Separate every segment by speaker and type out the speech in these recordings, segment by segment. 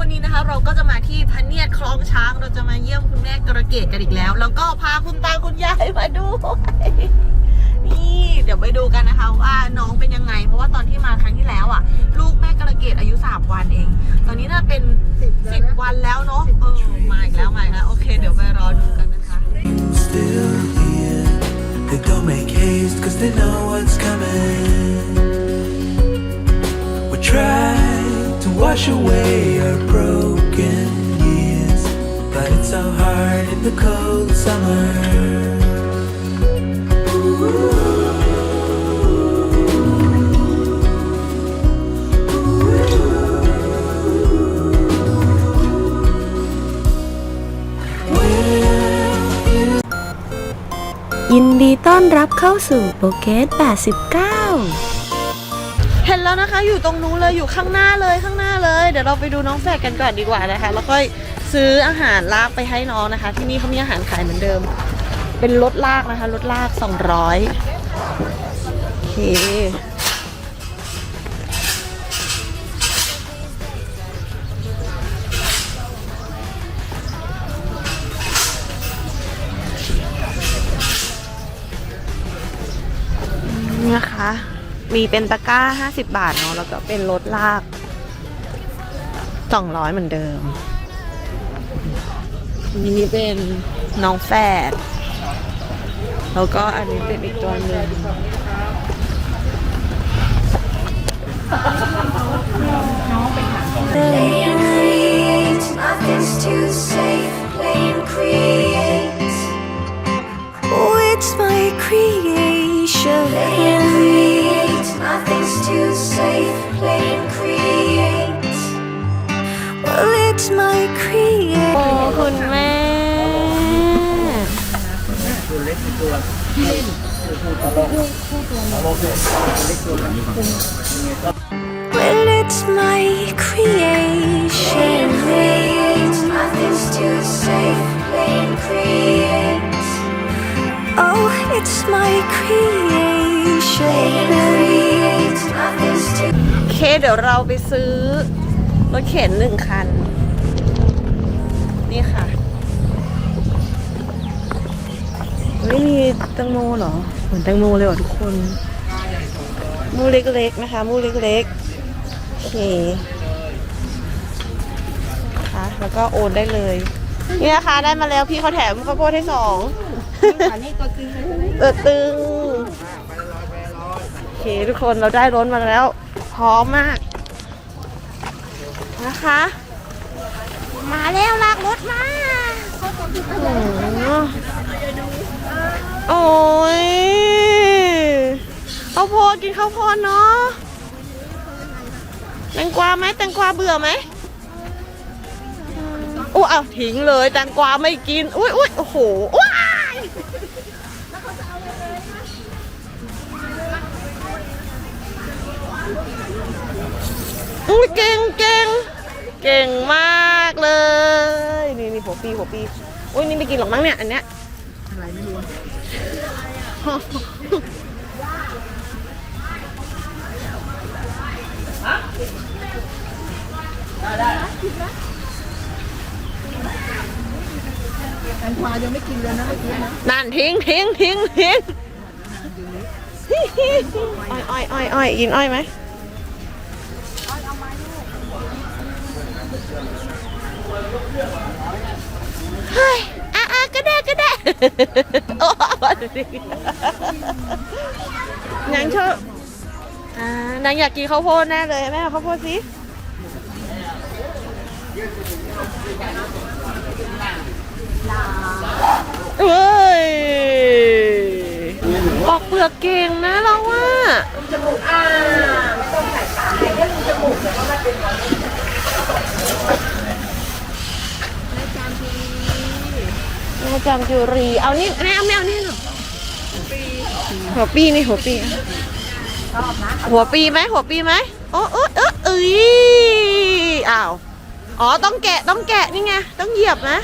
Speaker 1: วันนี้นะคะ เราก็จะมาที่พะเนียดคลองช้าง เราจะมาเยี่ยมคุณแม่กระเกดกันอีกแล้ว แล้วก็พาคุณตาคุณยายมาดูนี่เดี๋ยวไปดูกันนะคะว่าน้องเป็นยังไง เพราะว่าตอนที่มาครั้งที่แล้วอะ ลูกแม่กระเกดอายุ3วันเอง ตอนนี้น่าเป็น10วันแล้วเนาะเออมาอีกแล้วมาอีกแล้วโอเค เดี๋ยวไปรอดูกันนะคะ
Speaker 2: still here. They don't make haste cause they know what's coming. We try to wash away our broken years, but it's so hard in the cold summer. Well,
Speaker 3: ยินดีต้อนรับเข้าสู่โปเกต89
Speaker 1: เห็น แล้วนะคะ อยู่ตรงนู้นเลยอยู่ข้างหน้าเลยข้างหน้าเลย เดี๋ยวเราไปดูน้องแฝดกันก่อนดีกว่านะคะ แล้วค่อยซื้ออาหารลากไปให้น้องนะคะ ที่นี่เขามีอาหารขายเหมือนเดิม เป็นรถลากนะคะรถลาก 200โอเค มีเป็นตะกร้า 50 บาทเนาะแล้วก็เป็นรถลาก 200 เหมือนเดิม นี่เป็นน้องแฝดแล้วก็อันนี้เป็นอีกตัวหนึ่ง
Speaker 3: Well, it's my creation
Speaker 4: Nothing's too safe. Lane create,
Speaker 3: Oh, it's my creation
Speaker 4: create, nothing's too
Speaker 1: โอเคเดี๋ยวเราไปซื้อรถเข็นหนึ่งคัน นี่ค่ะ เฮ้ยมีตังโมเหรอ เหมือนตังโมเลยเหรอทุกคน มูเล็กๆนะคะ มูเล็กๆ โอเคค่ะแล้วก็โอนได้เลย นี่นะคะได้มาแล้วพี่เขาแถมข้าวโพดให้สองเออตึง โอเคทุกคนเราได้รถมาแล้ว พร้อมมาก นะคะ มาแล้วลากรถมา โอ้ยข้าวโพดกินข้าวโพดเนาะแตงกวาไหมแตงกวาเบื่อไหมอู้เอาทิ้งเลยแตงกวาไม่กิน อุ้ยอุ้ยโอ้โหว้ายอุ้ยเก่งเก่งเก่งมากเลย นี่นี่หัวปีหัวปีอุ้ยนี่ไม่กินหรอกมั้งเนี่ยอันเนี้ย นั่นทิ้งทิ้งทิ้งทิ้งอ้อยอ้อยอ้อยอ้อยกินอ้อยไหมเฮ้ยอะอะ ก็ได้ก็ได้นางชอบนางอยากกินข้าวโพดแน่เลยแม่ข้าวโพดสิเอ้ยปอกเปลือกเก่งนะเราว่าจมู
Speaker 5: กอ่าไม่ต้องใส่ตาให้เรื่อง
Speaker 1: จ
Speaker 5: มูกเต่ว่ามันเป็น
Speaker 1: จำจุรีเอานี่แม่เอาแมวนี่หน่อยหัวปีนี่หัวปีหัวปีไหมหัวปีไหมโอ้เออเออเอ้ยอ้าวอ๋อต้องแกะต้องแกะนี่ไงต้องเหยียบนะ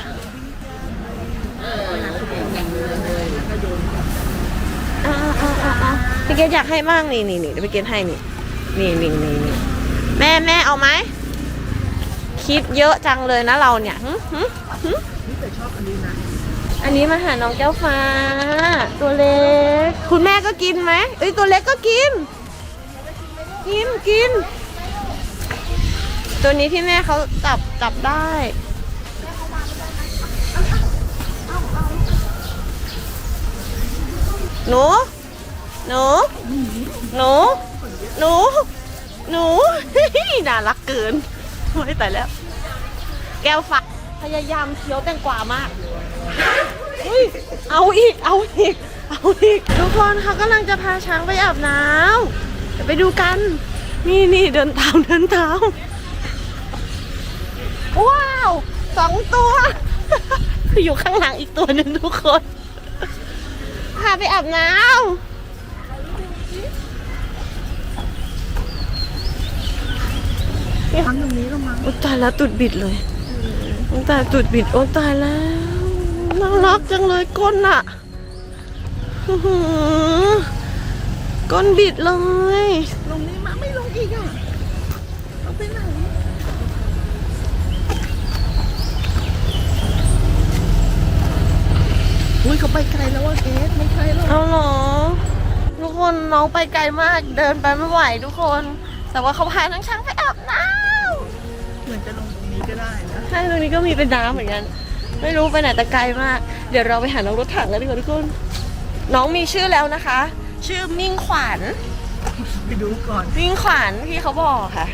Speaker 1: อ่าอ่าอ่าอ่าพี่เกดอยากให้มั่งนี่นี่นี่เดี๋ยวพี่เกดให้นี่นี่นี่นี่นี่แม่แม่เอาไหมโอเคคิดเยอะจังเลยนะเราเนี่ยหึหึหึอันนี้ อันนี้มาหาน้องแก้วฟ้า ตัวเล็ก คุณแม่ก็กินไหมเอ้ยตัวเล็กก็กิน กินกิน ตัวนี้ที่แม่เขาจับจับได้หนูหนูหนูหนูหนูน่ารักเกินไม่แต่แล้ว แก้วฝัก ยายามเคี้ยวแตงกวามากอุ๊ยเอาอีก เอาอีก เอาอีก ทุกคนเขากำลังจะพาช้างไปอาบน้ำเดี๋ยวไปดูกัน นี่นี่เดินตามเดินตามว้าวสองตัวอยู่ข้างหลังอีกตัวหนึ่งทุกคน พาไปอาบน้ำทำตรงนี้ลงมาอ้ตายแล้วตุดบิดเลย ตายตุดบิดโอ้ตายแล้วน่ารักจังเลยก้นอะอื้อหือก้นบิดเลย
Speaker 5: ลงนี่มาไม่ลงอีกอะเอาไปไหนอุ้ยเขาไปไกลแล้วว่าเกสไม่ไกลหรอก
Speaker 1: เอาเหรอทุกคนน้องไปไกลมากเดินไปไม่ไหวทุกคน แต่ว่าเขาพาทั้งช้างไปอาบน้
Speaker 5: เหมือนจะลงตรงนี้ก็ได้นะำ
Speaker 1: ใช่ตรงนี้ก็มีเป็นน้ำเหมือนกัน ไม่รู้ไปไหนแต่ไกลมาก เดี๋ยวเราไปหาน้องรถถังกันดีกว่าทุกคน น้องมีชื่อแล้วนะคะ ชื่อมิ่งขวัญ
Speaker 5: ไปดูก่อน
Speaker 1: มิ่งขวัญที่เขาบอกค่ะ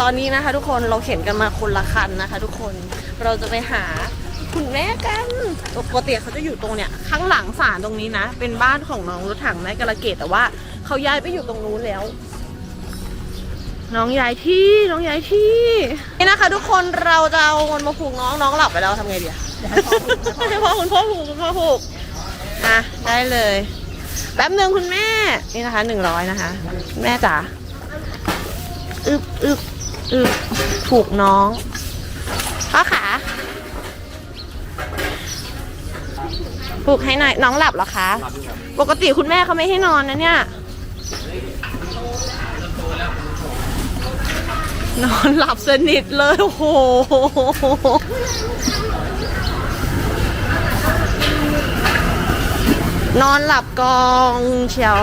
Speaker 1: ตอนนี้นะคะ ทุกคนเราเข็นกันมาคนละคันนะคะ ทุกคนเราจะไปหาคุณแม่กันปกติเขาจะอยู่ตรงเนี้ยข้างหลังศาลตรงนี้นะ เป็นบ้านของน้องรถถังแม่กระเกตแต่ว่าเขาย้ายไปอยู่ตรงนู้นแล้ว น้องย้ายที่น้องย้ายที่ นี่นะคะ ทุกคนเราจะเอาเงินมาผูกน้องน้องหลับไปแล้วทำไงดีอะให้พ่อคุณพ่อผูกคุณพ่อผูกอะได้เลยแป๊บหนึ่งคุณแม่นี่นะคะหนึ่งร้อยนะคะคุณแม่จ๋าอึบอึบอึบผูกน้องพ่อขาผูกให้หน่อยน้องหลับเหรอคะ ปกติคุณแม่เขาไม่ให้นอนนะเนี่ย นอนหลับสนิทเลย โอ้โห นอนหลับกองเชียว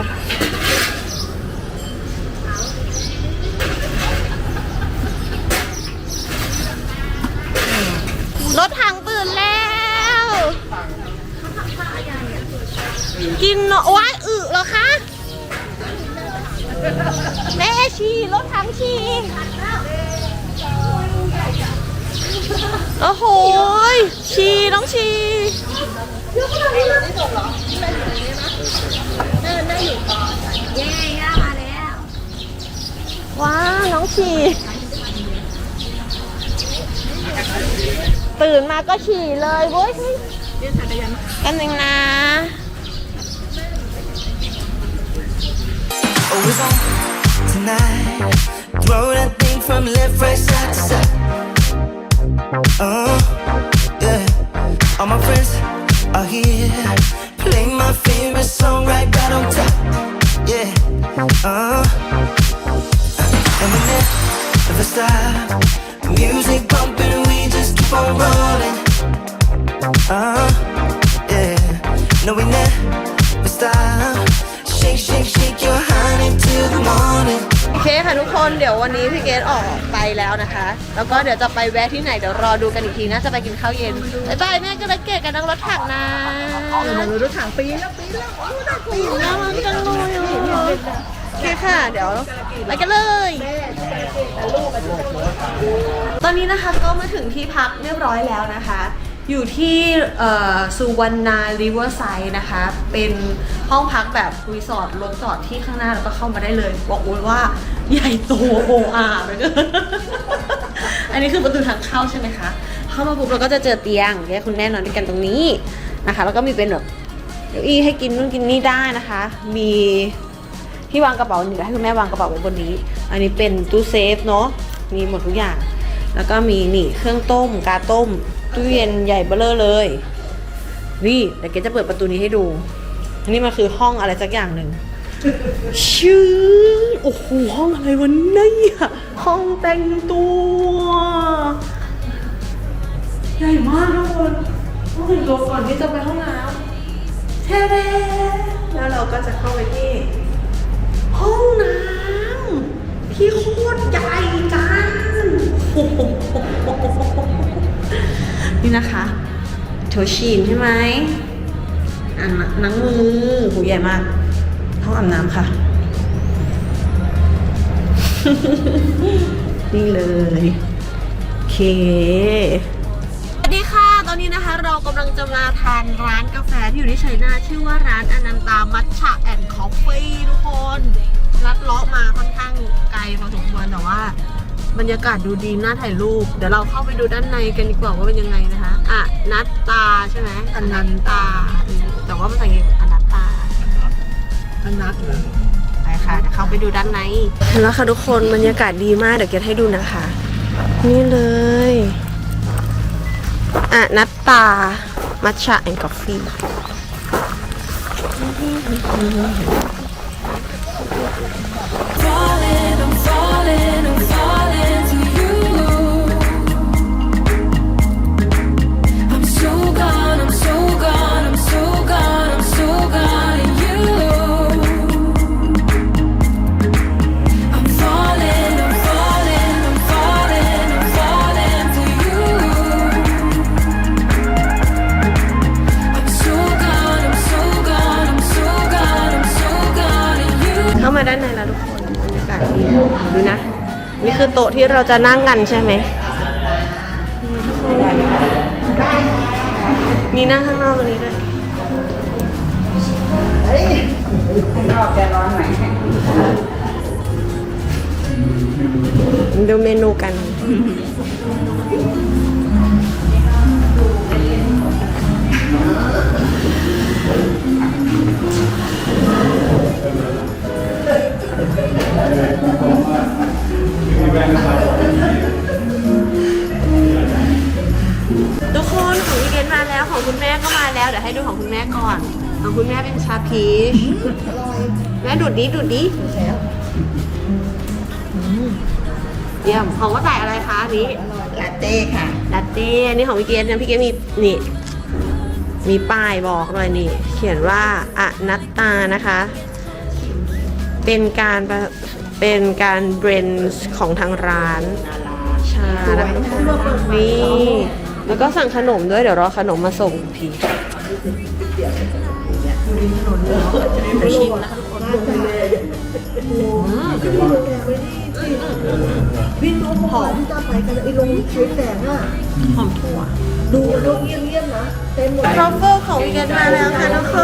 Speaker 1: เลยเว้ยกันหนึ่งนะ
Speaker 2: Oh, it's on tonight. Throw that thing from left, right, side to side. Uh, yeah. All my friends are here. Play my favorite song right, right on top.
Speaker 1: ค่ะทุกคนเดี๋ยววันนี้พี่เกดออกไปแล้วนะคะ แล้วก็เดี๋ยวจะไปแวะที่ไหนเดี๋ยวรอดูกันอีกทีนะจะไปกินข้าวเย็นบ๊ายบายแม่ก็เลยเกดกับน้องรถถังนะ
Speaker 5: ราดูถังปีนแล้วปีนแล้วโอ้ยได้ปีน
Speaker 1: น่ารักจังเลยอะโอเคค่ะ เดี๋ยวไปกันเลยตอนนี้นะคะก็มาถึงที่พักเรียบร้อยแล้วนะคะ อยู่ที่สุวรรณาริเวอร์ไซด์นะคะ เป็นห้องพักแบบรีสอร์ทรถจอดที่ข้างหน้าแล้วก็เข้ามาได้เลย บอกเลยว่าใหญ่โตโออาเลยอันนี้คือประตูทางเข้าใช่ไหมคะ เข้ามาปุ๊บเราก็จะเจอเตียงเดี๋ยวคุณแม่นอนด้วยกันตรงนี้นะคะ แล้วก็มีเป็นแบบเก้าอี้ให้กินนู่นกินนี่ได้นะคะ มีที่วางกระเป๋าหนึ่งให้คุณแม่วางกระเป๋าไว้บนนี้ อันนี้เป็นตู้เซฟเนาะ มีหมดทุกอย่าง แล้วก็มีนี่เครื่องต้มกาต้ม ตู้เย็นใหญ่เบ้อเร่อเลย นี่เดี๋ยวเกจะเปิดประตูนี้ให้ดูนี่มันคือห้องอะไรสักอย่างหนึ่งชื่อโอ้โหห้องอะไรวะเนี่ยห้องแต่งตัวใหญ่มากทุกคนต้องถึงตัวก่อนที่จะไปห้องน้ำเท่เแล้วเราก็จะเข้าไปที่ ห้องน้ำที่โคตรใหญ่จัง นี่นะคะโถฉีนใช่ไหมอ่างหนังมือหูใหญ่มากห้องอาบน้ำค่ะ นี่เลยโอเคสวัสดีค่ะ ตอนนี้นะคะเรากำลังจะมาทานร้านกาแฟที่อยู่ที่ชัยนาทชื่อว่าร้านอนันตามัทฉะแอนด์คอฟฟี่ทุกคนลัดเลาะมาค่อนข้างไกลพอสมควรแต่ว่า บรรยากาศดูดีน่าถ่ายรูป เดี๋ยวเราเข้าไปดูด้านในกันดีกว่าว่าเป็นยังไงนะ อะนัตตาใช่ไหมอนันตาอืมแต่ว่าภาษาอังกฤษอนัตตา
Speaker 5: อันนัดเหรอ
Speaker 1: ไปค่ะเดี๋ยวเข้าไปดูด้านในแล้วค่ะทุกคนบรรยากาศดีมากเดี๋ยวเกดให้ดูนะคะ นี่เลยอะนัตตา มัทฉะแอนด์กาแฟ ดูนะ นี่คือโต๊ะที่เราจะนั่งกันใช่ไหม มีนั่งข้างนอกตรงนี้ด้วยดูเมนูกัน ทุกคนของพี่เกณมาแล้วของคุณแม่ก็มาแล้วเดี๋ยวให้ดูของคุณแม่ก่อน ของคุณแม่เป็นชาพีชแม่ดูดดิดูดดิอืมเยี่ยมของว่าใส่อะไรคะอันนี้
Speaker 5: ลาเต้ค่ะ
Speaker 1: ลัตเต้อันนี้ของพี่เกณนะพี่เกณมีนี่มีป้ายบอกเลยนี่ เขียนว่าอนัตตานะคะ เป็นการประ เป็นการเบรนด์ของทางร้านชานะคะทุกคนนี่แล้วก็สั่งขนมด้วยเดี๋ยวรอขนมมาส่งพีไปชิมนะคะทุกคน
Speaker 5: วิ่งลงหอมจะไปกันไอ้ลงใช้แสงอะ
Speaker 1: หอมถั่ว
Speaker 5: ดูดูเงียบๆนะเต็มหมด
Speaker 1: ทรัฟเฟิลของวิกเกนมาแล้วค่ะทุกค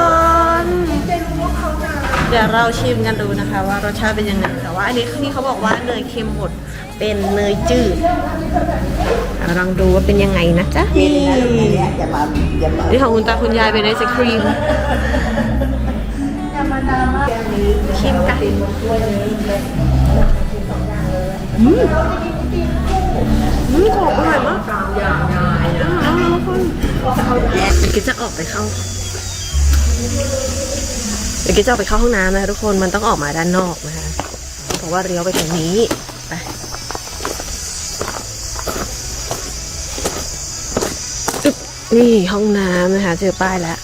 Speaker 1: น
Speaker 5: เต็มรู้ว่าเขาหนา
Speaker 1: เดี๋ยวเราชิมกันดูนะคะ ว่ารสชาติเป็นยังไงแต่ว่าอันนี้ที่เขาบอกว่าเนยเค็มหมดเป็นเนยจืดอะลองดูว่าเป็นยังไงนะจ๊ะนี่
Speaker 5: อย่ามาอย่ามา
Speaker 1: นี่ของคุณตาคุณยายเป็นไอศครีมชิมกันอืมอืมกรอบอร่อยมากเอาๆทุกคนเดี๋ยวกินจะออกไปเข้า เดี๋ยวกินจะออกไปเข้าห้องน้ำนะคะทุกคนมันต้องออกมาด้านนอกนะคะ เพราะว่าเลี้ยวไปตรงนี้ไปนี่ห้องน้ำนะคะเจอป้ายแล้ว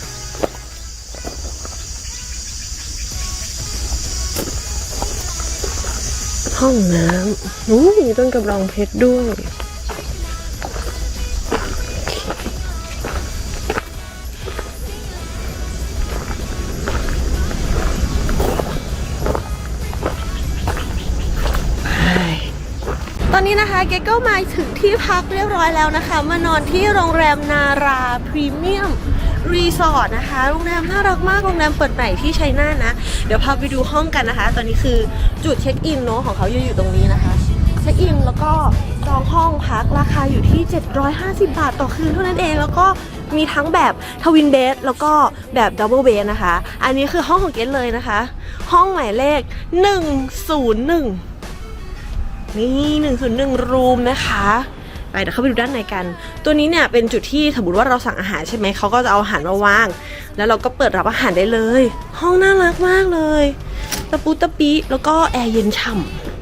Speaker 1: ห้องน้ำอู้มีต้นกระบองเพชรด้วย นี้นะคะเกก็มาถึงที่พักเรียบร้อยแล้วนะคะ มานอนที่โรงแรมนาราพรีเมียมรีสอร์ทนะคะ โรงแรมน่ารักมาก โรงแรมเปิดใหม่ที่ชัยนาทนะ เดี๋ยวพาไปดูห้องกันนะคะ ตอนนี้คือจุดเช็คอินเนาะของเขาอยู่อยู่ตรงนี้นะคะ เช็คอินแล้วก็จองห้องพักราคาอยู่ที่ 750 บาทต่อคืนเท่านั้นเอง แล้วก็มีทั้งแบบทวินเบดแล้วก็แบบดับเบิลเบดนะคะ อันนี้คือห้องของเกดเลยนะคะ ห้องหมายเลข 101 นี่หนึ่งศูนหนึ่งรูมนะคะไปเดี๋ยวเข้าไปดูด้านในกัน ตัวนี้เนี่ยเป็นจุดที่สมมติว่าเราสั่งอาหารใช่ไหมเขาก็จะเอาอาหารมาวาง แล้วเราก็เปิดรับอาหารได้เลย ห้องน่ารักมากเลยตะปูตะปีแล้วก็แอร์เย็นฉ่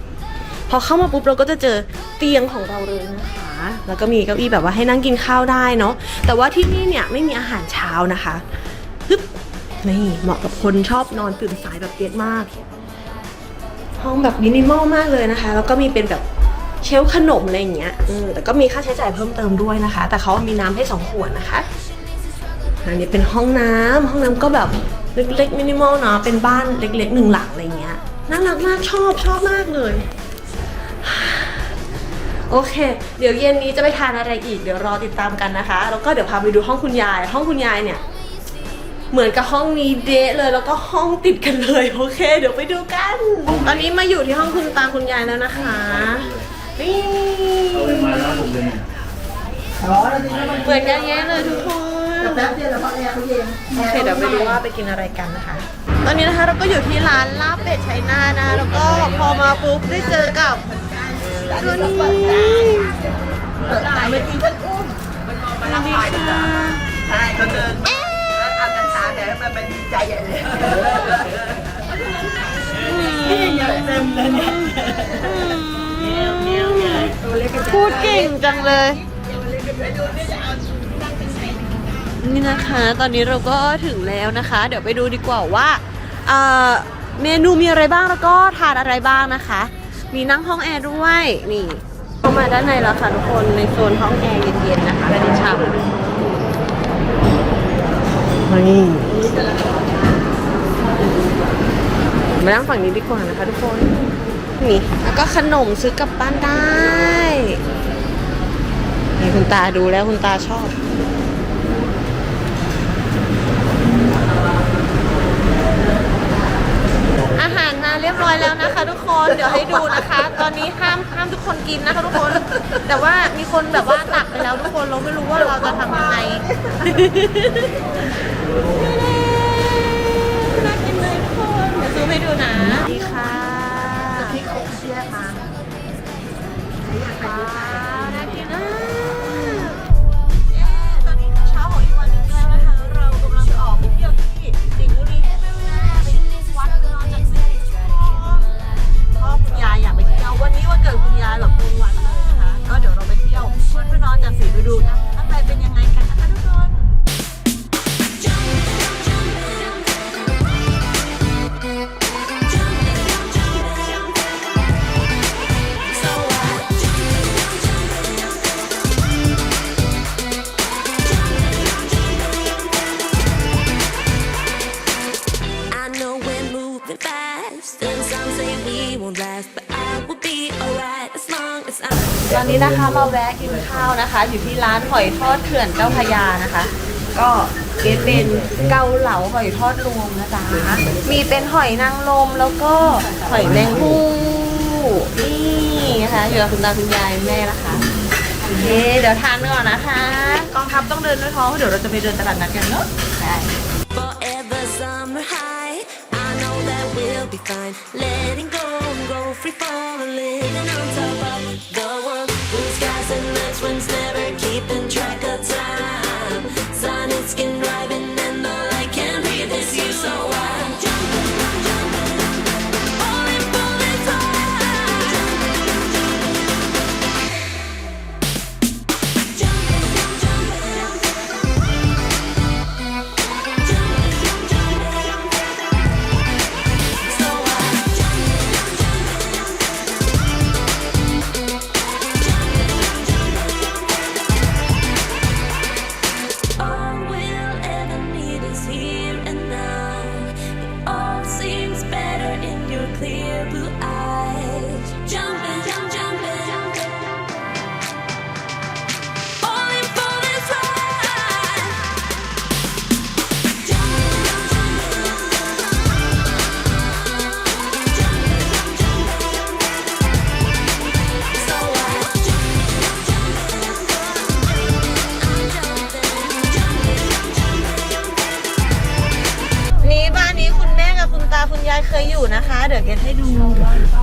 Speaker 1: ำพอเข้ามาปุ๊บเราก็จะเจอเตียงของเราเลยนะคะ แล้วก็มีเก้าอี้แบบว่าให้นั่งกินข้าวได้เนาะแต่ว่าที่นี่เนี่ยไม่มีอาหารเช้านะคะฮึบนี่เหมาะกับคนชอบนอนตื่นสายแบบเย็นมาก ห้องแบบมินิมอลมากเลยนะคะ แล้วก็มีเป็นแบบเชลขนมอะไรอย่างเงี้ยเออแต่ก็มีค่าใช้จ่ายเพิ่มเติมด้วยนะคะ แต่เขามีน้ำให้สองขวดนะคะอันนี้เป็นห้องน้ำห้องน้ำก็แบบเล็กๆมินิมอลเนาะเป็นบ้านเล็กๆหนึ่งหลังอะไรเงี้ยน่ารักมากชอบชอบมากเลย โอเค เดี๋ยวเย็นนี้จะไปทานอะไรอีกเดี๋ยวรอติดตามกันนะคะ แล้วก็เดี๋ยวพาไปดูห้องคุณยาย ห้องคุณยายเนี่ย เหมือนกับห้องนี้เดะเลยแล้วก็ห้องติดกันเลยโอเค เดี๋ยวไปดูกัน ตอนนี้มาอยู่ที่ห้องคุณตาคุณยายแล้วนะคะนี่
Speaker 6: มาแล้วผมเลย
Speaker 5: อ๋อแล้วทีนี้มัน
Speaker 1: เปิดกันแยะเลยทุกคน
Speaker 5: แป๊บเดียวแล้วก็แอร์เขาเย็น
Speaker 1: โอเคเดี๋ยวไปดูว่าไปกินอะไรกันนะคะ ตอนนี้นะคะเราก็อยู่ที่ร้านลาบเป็ดชัยนานะแล้วก็พอมาปุ๊บได้เจอกับตัวนี้
Speaker 5: เปิดตายเมื่อกี้ฉันอุ้ม
Speaker 1: สวัสดีค่ะ
Speaker 5: ใช่เขาเดินแล้วเอากัญชา เนี่ยมันเป็นใจใหญ่เลยนี่ยังเต็มเลยเนี่ยตัวเล็กกัน
Speaker 1: พูดเก่งจังเลย นี่นะคะ ตอนนี้เราก็ถึงแล้วนะคะ เดี๋ยวไปดูดีกว่าว่าเอ่อเมนูมีอะไรบ้างแล้วก็ทานอะไรบ้างนะคะ มีนั่งห้องแอร์ด้วย นี่เข้ามาด้านในแล้วค่ะทุกคนในโซนห้องแอร์เย็นๆนะคะและดิฉัน นี่มานั่งฝั่งนี้ดีกว่านะคะทุกคน นี่แล้วก็ขนมซื้อกลับบ้านได้นี่คุณตาดูแล้วคุณตาชอบ อาหารมาเรียบร้อยแล้วนะคะ ทุกคนเดี๋ยวให้ดูนะคะ ตอนนี้ห้ามห้ามทุกคนกินนะคะทุกคน แต่ว่ามีคนแบบว่าตักไปแล้วทุกคนเราไม่รู้ว่าเราจะทำยังไง น่ากินเลยทุกคนเดี๋ยวซูมให้ดูนะดีค่ะพี่คงเชียมาว้าวน่า ตอนนี้นะคะเราแวะกินข้าวนะคะ อยู่ที่ร้านหอยทอดเขื่อนเจ้าพระยานะคะ ก็เกเป็นเกาเหลาหอยทอดรวมนะจ๊ะมีเป็นหอยนางรมแล้วก็หอยแมงผู้นี่นะคะอยู่กับคุณตาคุณยายแม่นะคะโอเคเดี๋ยวทานก่อนนะคะ กองทัพต้องเดินด้วยท้องเพราะเดี๋ยวเราจะไปเดินตลาดนัดกันเนาะใช่
Speaker 4: we'll be fine. Letting go and go free falling, living on top of the world. Blue skies and nice winds, never keeping track of time. Sun and skin driving, and all I can breathe is you. So I'm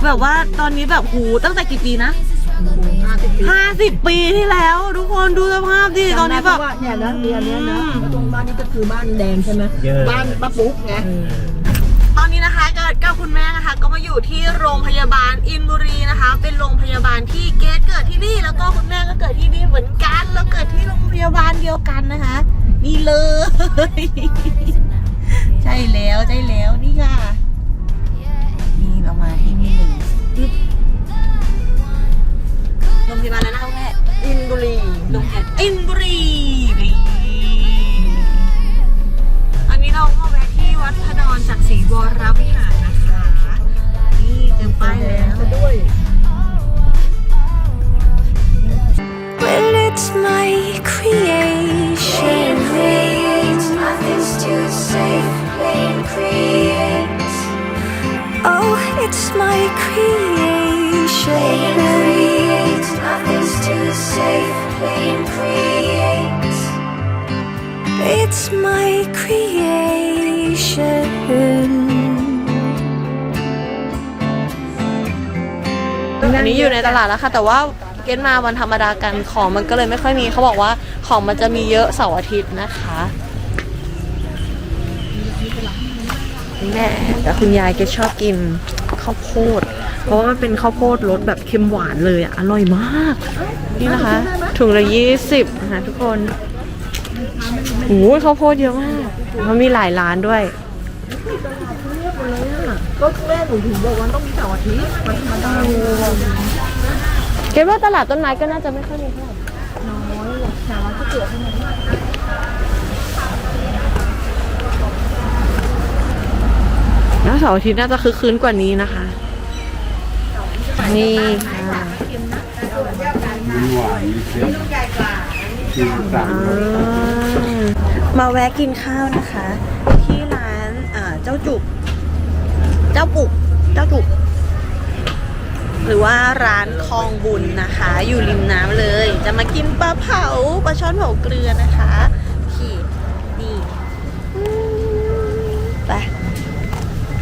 Speaker 1: แบบว่าตอนนี้แบบหูตั้งแต่กี่ปีนะ
Speaker 5: ห้าสิบปี
Speaker 1: ห้าสิบปีที่แล้ว ทุกคนดูสภาพดิตอนนี้แบบ
Speaker 5: จำได้เพราะว่าเนี่ยนะเรียนเนี้ยนะตรงบ้านนี้ก็คือบ้านแดงใช่ไหม
Speaker 6: เยอะ
Speaker 5: บ้านป้าปุ๊กไง
Speaker 1: ตอนนี้นะคะก็กับคุณแม่นะคะ ก็มาอยู่ที่โรงพยาบาลอินบุรีนะคะ เป็นโรงพยาบาลที่เกดเกิดที่นี่แล้วก็คุณแม่ก็เกิดที่นี่เหมือนกันแล้วเกิดที่โรงพยาบาลเดียวกันนะคะ นี่เลย ใช่แล้วใช่แล้วนี่ค่ะ โรงพยาบาลแล้วนะคะแม่อินบุรีโรงพยาบาลอินบุรีนี่อันนี้เรามาแวะที่วัดพระนอนจากศรีวรวิหารนะคะ นี่เจอป้ายแล้วด้วย
Speaker 3: Well it's my creation
Speaker 4: Nothing's too safe, blame create.
Speaker 3: Oh it's my creation
Speaker 4: Create. Nothing's too safe, blame create.
Speaker 3: It's my creation
Speaker 1: อันนี้อยู่ในตลาดแล้วค่ะ แต่ว่าเกณฑ์มาวันธรรมดากันของมันก็เลยไม่ค่อยมีเขาบอกว่าของมันจะมีเยอะเสาร์อาทิตย์นะคะแม่แต่คุณยายแกชอบกิน ข้าวโพด เพราะว่ามันเป็นข้าวโพดรสแบบเค็มหวานเลยอะ อร่อยมาก นี่นะคะ ถุงละยี่สิบนะคะทุกคนโอ้ยข้าวโพดเยอะมากมันมีหลายร้านด้วย
Speaker 5: ก็แม่หนูถึงบอกว่าต้องมีเสาร์อาทิตย์วันธรรมดา
Speaker 1: เกดว่าตลาดต้นไม้ก็น่าจะไม่ค่อยมีเท่าไหร่น้อยหรอกแต่ว่าก็เกิดแล้วเสาร์อาทิตย์น่าจะคึกคืนกว่านี้นะคะ นี่ค่ะ
Speaker 6: มีหวานมีเค็มคือต่างรส
Speaker 1: มาแวะกินข้าวนะคะ ที่ร้านอ่าเจ้าจุก เจ้าปุก เจ้าจุก หรือว่าร้านคลองบุญนะคะ อยู่ริมน้ำเลย จะมากินปลาเผาปลาช่อนเผาเกลือนะคะ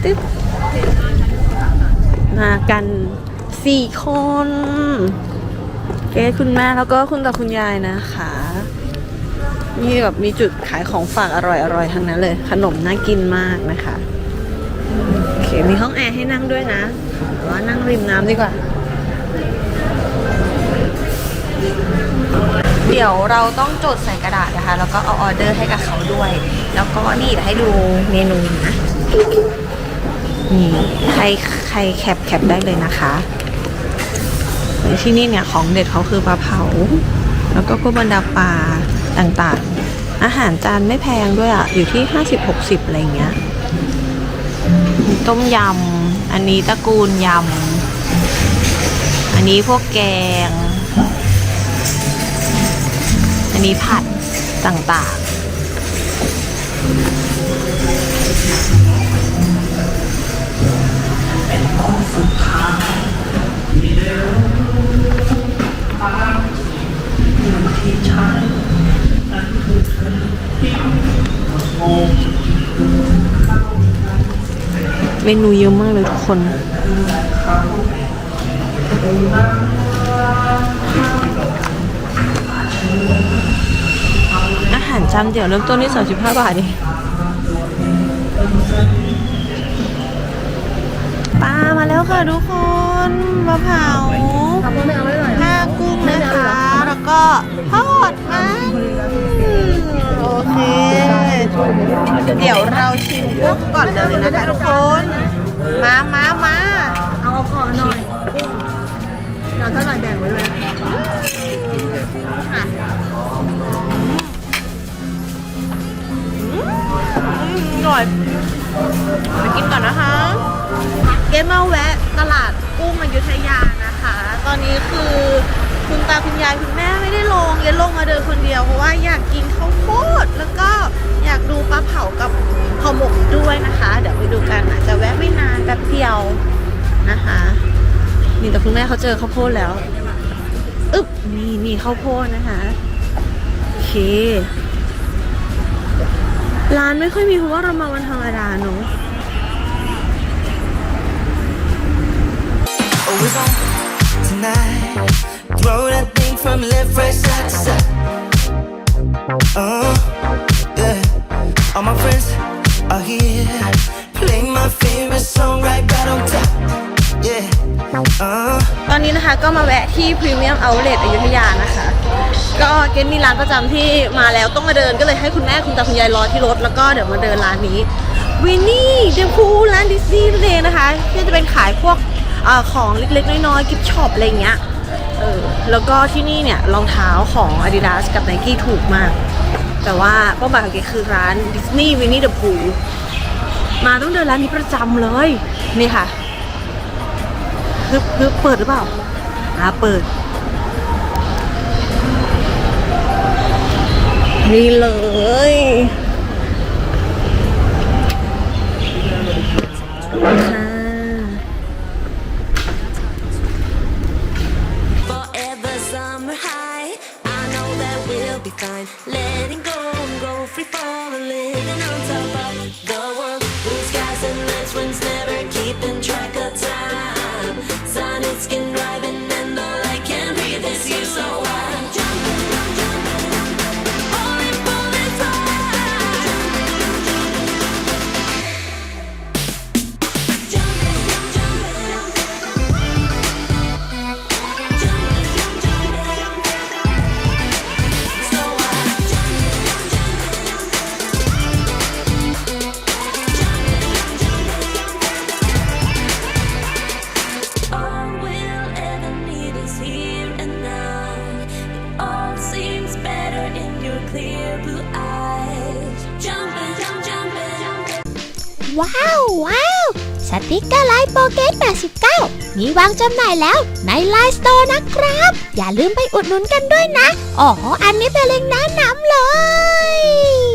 Speaker 1: ตึ๊บมากันสี่คนเกดคุณแม่แล้วก็คุณตาคุณยายนะคะนี่แบบมีจุดขายของฝากอร่อยๆทั้งนั้นเลย ขนมน่ากินมากนะคะโอเคมีห้องแอร์ให้นั่งด้วยนะหรือว่านั่งริมน้ำดีกว่า เดี๋ยวเราต้องจดใส่กระดาษนะคะ แล้วก็เอาออเดอร์ให้กับเขาด้วย แล้วก็นี่เดี๋ยวให้ดูเมนูนะ นี่ใครใครแคปแคปได้เลยนะคะ ที่นี่เนี่ยของเด็ดเขาคือปลาเผา แล้วก็พวกบรรดาปลาต่างๆ อาหารจานไม่แพงด้วยอะ อยู่ที่ 50-60 อะไรเงี้ย ต้มยำ อันนี้ตระกูลยำ อันนี้พวกแกง อันนี้ผัดต่างๆ เมนูเยอะมากเลยทุกคน อาหารจานเดี่ยวเริ่มต้นที่ 35 บาทเองปลามาแล้วค่ะทุกคนมะเผาห้ากุ้งนะคะ แล้วก็ทอดมันโอเค เดี๋ยวเราชิมกุ้งก่อนเลยนะคะทุกคน มามามา
Speaker 5: เอาเอาขอหน่อยเราเท่าไหร่แบ่งไว้เลย
Speaker 1: ค่ะอร่อยมากินก่อนนะคะ เกมมาแวะตลาดกุ้งอยุธยานะคะ ตอนนี้คือคุณตาคุณยายคุณแม่ไม่ได้ลงเกนลงมาเดินคนเดียวเพราะว่าอยากกินข้าวโพดแล้วก็ อยากดูปลาเผากับห่อหมกด้วยนะคะ เดี๋ยวไปดูกันอาจจะแวะไม่นานแป๊บเดียวนะคะ นี่แต่คุณแม่เขาเจอข้าวโพดแล้วอึ๊บนี่นี่ข้าวโพดนะคะโอเคร้านไม่ค่อยมีเพราะว่าเรามาวันธรรมดาเนอะ
Speaker 2: Oh, it's on tonight. Throw that thing from left, right, side to side. Oh,
Speaker 1: นะคะ ก็มาแวะที่พรีเมียมเอาเล t อยุธยานะคะ ก็เกณมีร้านประจำที่มาแล้วต้องมาเดินก็เลยให้คุณแม่คุณตาคุณยายรอที่รถ แล้วก็เดี๋ยวมาเดินร้านนี้วินนี่เดมพูร้านดิสนีย์นั่นเองนะคะที่จะเป็นขายพวกอของเล็กๆ น้อยๆ กิฟช็อปอะไรเงี้ยเออแล้วก็ที่นี่เนี่ยรองเท้าของ Adidas กับ Nike ถูกมาก แต่ว่าเป้าหมายของเกคือร้านดิสนีย์วินนี่เดอะพูมาต้องเดินร้านนี้ประจำเลย นี่ค่ะฮึบฮึบเปิดหรือเปล่า อ่าเปิด นี่เลย ค่ะ
Speaker 4: Forever summer high. I know that we'll be fine. Letting go and go free falling, clear blue eyes. Jumping, jump, jumping, jumping.
Speaker 7: ว้าวว้าวสติกเกอร์ไลน์โปเกต89 มีวางจำหน่ายแล้วในไลน์สโตร์นะครับ อย่าลืมไปอุดหนุนกันด้วยนะ อ๋อ อันนี้เป็นเล็งก์แนะนำเลย